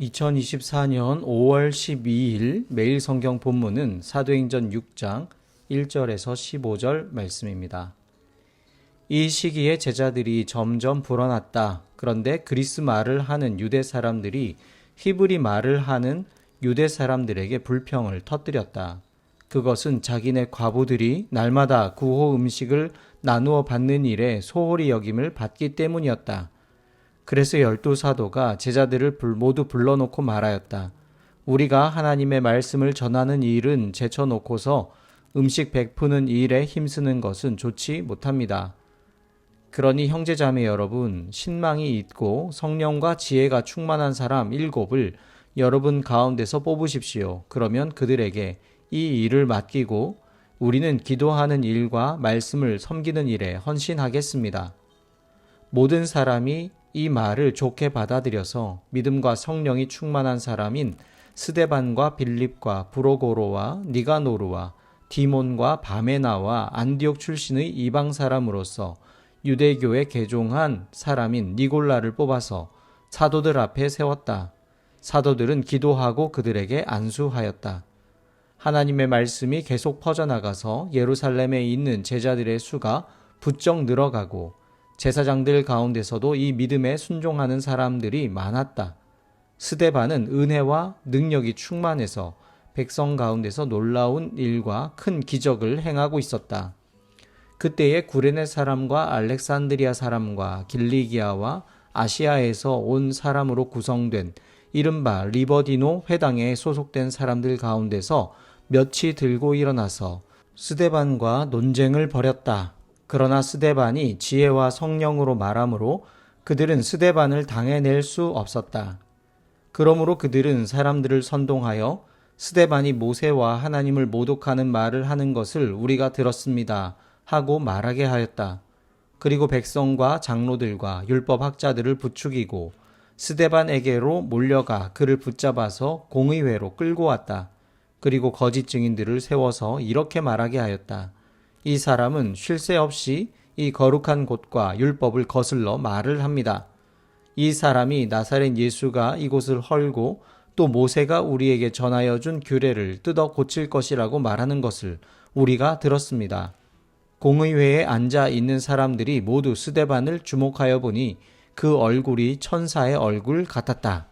2024년 5월 12일 매일 성경 본문은 사도행전 6장 1절에서 15절 말씀입니다. 이 시기에 제자들이 점점 불어났다. 그런데 그리스 말을 하는 유대 사람들이 히브리 말을 하는 유대 사람들에게 불평을 터뜨렸다. 그것은 자기네 과부들이 날마다 구호 음식을 나누어 받는 일에 소홀히 여김을 받기 때문이었다. 그래서 열두 사도가 제자들을 불- 모두 불러놓고 말하였다. 우리가 하나님의 말씀을 전하는 일은 제쳐놓고서 음식 베푸는 일에 힘쓰는 것은 좋지 못합니다. 그러니 형제자매 여러분, 신망이 있고 성령과 지혜가 충만한 사람 일곱을 여러분 가운데서 뽑으십시오. 그러면 그들에게 이 일을 맡기고 우리는 기도하는 일과 말씀을 섬기는 일에 헌신하겠습니다. 모든 사람이 이 말을 좋게 받아들여서 믿음과 성령이 충만한 사람인 스데반과 빌립과 브로고로와 니가노르와 디몬과 바메나와 안디옥 출신의 이방 사람으로서 유대교에 개종한 사람인 니골라를 뽑아서 사도들 앞에 세웠다. 사도들은 기도하고 그들에게 안수하였다. 하나님의 말씀이 계속 퍼져나가서 예루살렘에 있는 제자들의 수가 부쩍 늘어가고 제사장들 가운데서도 이 믿음에 순종하는 사람들이 많았다. 스데반은 은혜와 능력이 충만해서 백성 가운데서 놀라운 일과 큰 기적을 행하고 있었다. 그때에 구레네 사람과 알렉산드리아 사람과 길리기아와 아시아에서 온 사람으로 구성된 이른바 리버디노 회당에 소속된 사람들 가운데서 몇이 들고 일어나서 스데반과 논쟁을 벌였다. 그러나 스데반이 지혜와 성령으로 말하므로 그들은 스데반을 당해낼 수 없었다. 그러므로 그들은 사람들을 선동하여 스데반이 모세와 하나님을 모독하는 말을 하는 것을 우리가 들었습니다. 하고 말하게 하였다. 그리고 백성과 장로들과 율법 학자들을 부추기고 스데반에게로 몰려가 그를 붙잡아서 공의회로 끌고 왔다. 그리고 거짓 증인들을 세워서 이렇게 말하게 하였다. 이 사람은 쉴 새 없이 이 거룩한 곳과 율법을 거슬러 말을 합니다. 이 사람이 나사렛 예수가 이곳을 헐고 또 모세가 우리에게 전하여 준 규례를 뜯어 고칠 것이라고 말하는 것을 우리가 들었습니다. 공의회에 앉아 있는 사람들이 모두 스데반을 주목하여 보니 그 얼굴이 천사의 얼굴 같았다.